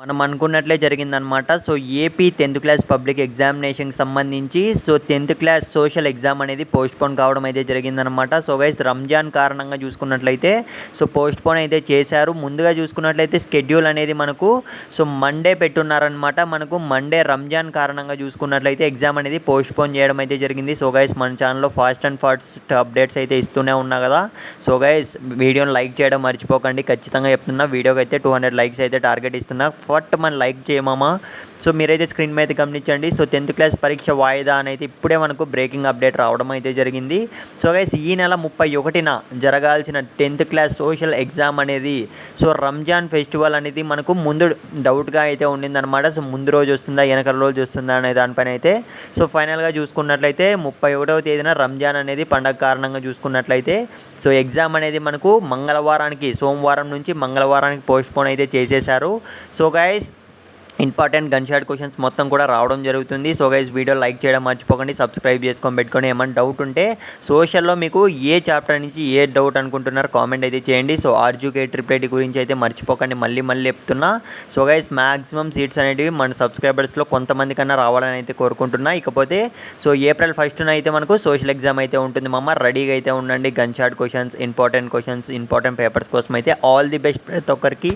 మనం అనుకున్నట్లే జరిగిందనమాట so AP tenth class public ఎగ్జామినేషన్కి సంబంధించి so tenth class social exam అనేది పోస్ట్పోన్ కావడం అయితే జరిగిందనమాట సో గైస్ రంజాన్ కారణంగా చూసుకున్నట్లయితే సో పోస్ట్పోన్ అయితే చేశారు. ముందుగా చూసుకున్నట్లయితే స్కెడ్యూల్ అనేది మనకు సో మండే పెట్టున్నారనమాట మనకు మండే రంజాన్ కారణంగా చూసుకున్నట్లయితే ఎగ్జామ్ అనేది పోస్ట్పోన్ చేయడం అయితే జరిగింది. సో గైస్ మన ఛానల్లో ఫాస్ట్ అండ్ ఫాస్ట్ అప్డేట్స్ అయితే ఇస్తూనే ఉన్నా కదా. సో గైస్ వీడియోని లైక్ చేయడం మర్చిపోకండి. ఖచ్చితంగా చెప్తున్నా వీడియోకి అయితే టూ హండ్రెడ్ లైక్స్ అయితే టార్గెట్ ఇస్తున్నా. ఫట్ మనం లైక్ చేయమమ్మా. సో మీరైతే స్క్రీన్ మీద గమనించండి. సో టెన్త్ క్లాస్ పరీక్ష వాయిదా అని అయితే ఇప్పుడే మనకు బ్రేకింగ్ అప్డేట్ రావడం అయితే జరిగింది. సో గైస్ ఈ నెల ముప్పై ఒకటిన జరగాల్సిన టెన్త్ క్లాస్ సోషల్ ఎగ్జామ్ అనేది సో రంజాన్ ఫెస్టివల్ అనేది మనకు ముందు డౌట్గా అయితే ఉండిందనమాట సో ముందు రోజు వస్తుందా వెనకల రోజు వస్తుందా అనే దానిపైన అయితే. సో ఫైనల్గా చూసుకున్నట్లయితే ముప్పై ఒకటవ తేదీన రంజాన్ అనేది పండగ కారణంగా చూసుకున్నట్లయితే సో ఎగ్జామ్ అనేది మనకు మంగళవారానికి సోమవారం నుంచి మంగళవారానికి పోస్ట్ పోన్ అయితే చేసేశారు. So guys important gun shot questions మొత్తం కూడా రావడం జరుగుతుంది. సో గైస్ వీడియో లైక్ చేయడం మర్చిపోకండి సబ్స్క్రైబ్ చేసుకొని పెట్టుకొని ఏమైనా డౌట్ ఉంటే సోషల్లో మీకు ఏ చాప్టర్ నుంచి ఏ డౌట్ అనుకుంటున్నారు కామెంట్ అయితే చేయండి. సో ఆర్జుకే ట్రిపుల్ గురించి అయితే మర్చిపోకండి మళ్ళీ మళ్ళీ చెప్తున్నా. సో గైస్ మ్యాక్సిమం సీట్స్ అనేటివి మన సబ్స్క్రైబర్స్లో కొంతమంది కన్నా రావాలని అయితే కోరుకుంటున్నా. ఇకపోతే సో ఏప్రిల్ ఫస్ట్న అయితే మనకు సోషల్ ఎగ్జామ్ అయితే ఉంటుంది మమ్మ రెడీగా అయితే ఉండండి. Gun shot questions important questions important papers కోసం అయితే ఆల్ ది బెస్ట్ ప్రతి ఒక్కరికి.